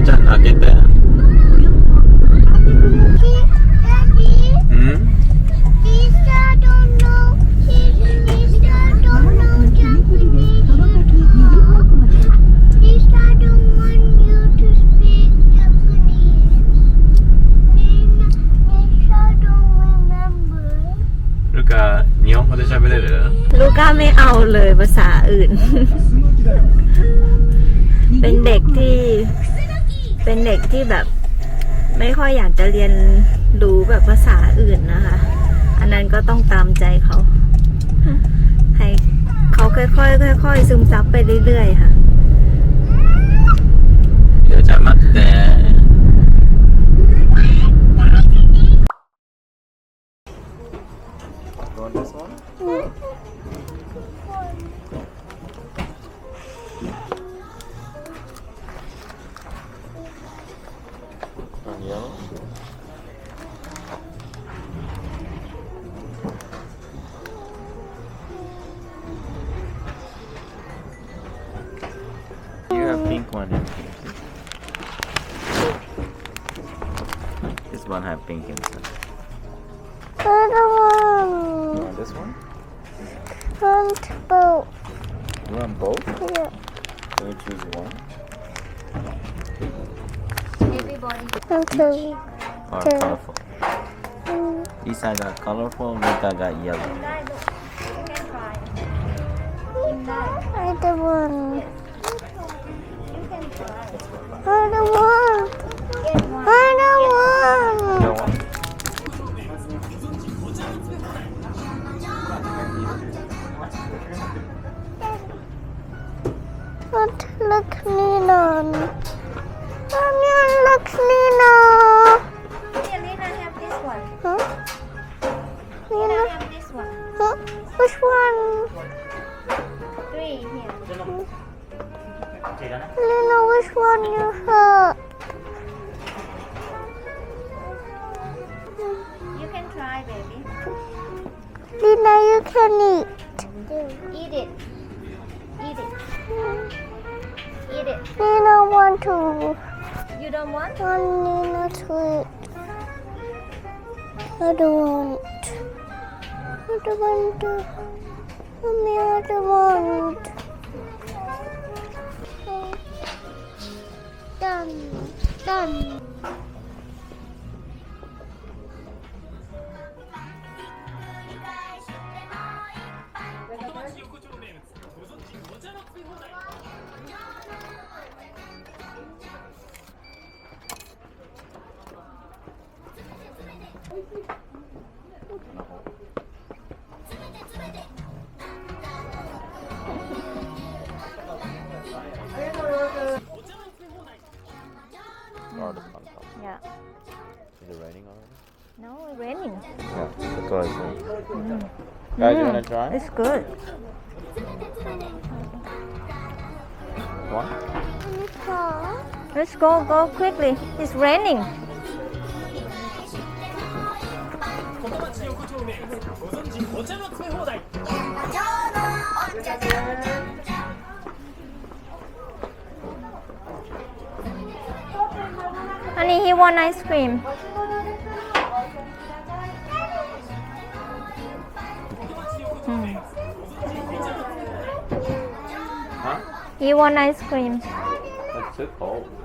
I'll get that. I'll get that. Hmm? Luca, นิยมเขาจะใช้ไม่ได้เหรอ ลูก้าไม่เอาเลยภาษาอื่น เป็นเด็กที่ เป็นเด็กที่แบบไม่ค่อยอยากจะเรียนรู้แบบภาษาอื่นนะคะ อันนั้นก็ต้องตามใจเขา ให้เขาค่อยๆค่อยๆซึมซับไปเรื่อยๆค่ะ เดี๋ยวจะมา Yellow? You have pink one and pink. This one have pink inside. You one. want this one? Front boat. You want both? Yeah. Can you choose one? body. Are colorful. This side got colorful, Mika got yellow. I don't want. I don't want. I don't Lena, you can eat. eat it eat it eat it Lena want to. you don't want Want Lena to eat. I don't want. I don't want to. Mommy, I don't want. Done. Done. Or the top. yeah Is it raining already? no it's raining Yeah, because it's raining. Guys, you wanna try? it's good One? let's go go quickly it's raining อันนี้ he want ice cream Hmm. Huh? he want ice cream That's too cold.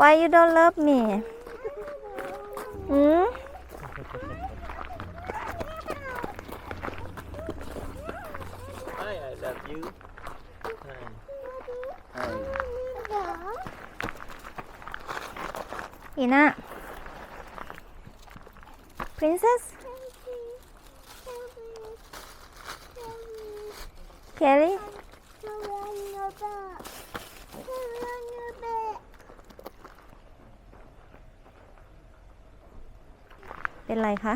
Why you don't love me อืม Hi, I love you. Ina princess เคลลี่เป็นไรคะ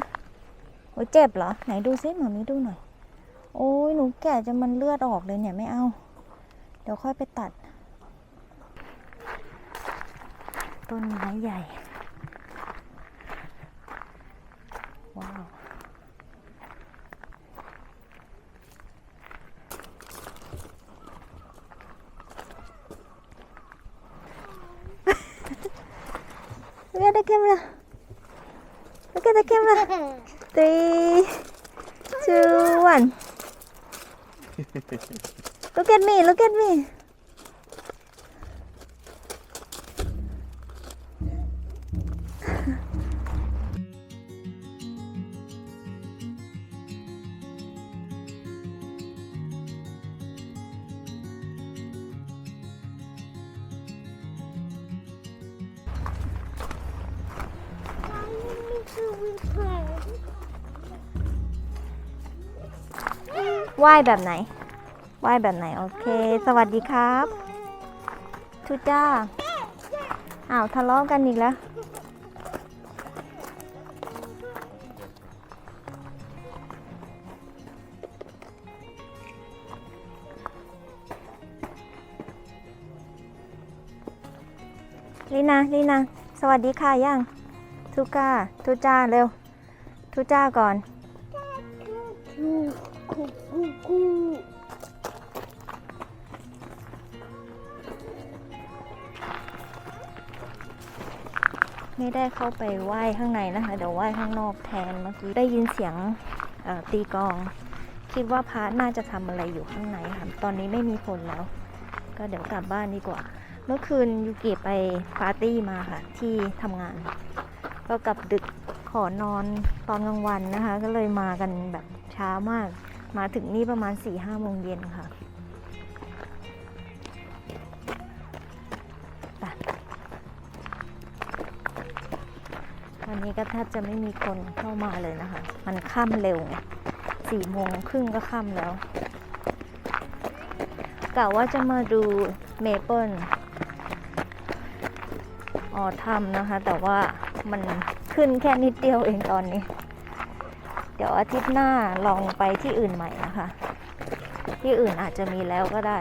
โอ้ยเจ็บเหรอ ไหนดูซิหมามีดูหน่อย โอ้ยหนูแก่จะมันเลือดออกเลยเนี่ยไม่เอา เดี๋ยวค่อยไปตัด ต้นไม้ใหญ่ ว้าว Look at the camera. Look at the camera. Three, two, one. Look at me, look at me. ว่ายแบบไหน ว่ายแบบไหน โอเค สวัสดีครับ ทุจ้า อ้าว ทะเลาะกันอีกแล้ว ลีนาลีนาสวัสดีค่ะยังทุก้าทุจ้าเร็วทุจ้าก่อนไม่ได้เข้าไปไหว้ข้างในนะคะ เดี๋ยวไหว้ข้างนอกแทนเมื่อกี้ได้ยินเสียงตีกอง คิดว่าพระน่าจะทำอะไรอยู่ข้างในค่ะตอนนี้ไม่มีคนแล้ว ก็เดี๋ยวกลับบ้านดีกว่า เมื่อคืนยูกิไปปาร์ตี้มาค่ะ ที่ทำงาน ก็กลับดึกขอนอนตอนกลางวันนะคะ ก็เลยมากันแบบช้ามาก มาถึงนี่ประมาณ4ี่ห้าโมงเย็นค่ะวันนี้ก็แทบจะไม่มีคนเข้ามาเลยนะคะ มันค่ำเร็วไงสี่โมงครึ่งก็ค่ำแล้วกะว่าจะมาดูเมเปิล ออทำนะคะ แต่ว่ามันขึ้นแค่นิดเดียวเองตอนนี้ เดี๋ยวอาทิตย์หน้าลองไปที่อื่นใหม่นะคะ ที่อื่นอาจจะมีแล้วก็ได้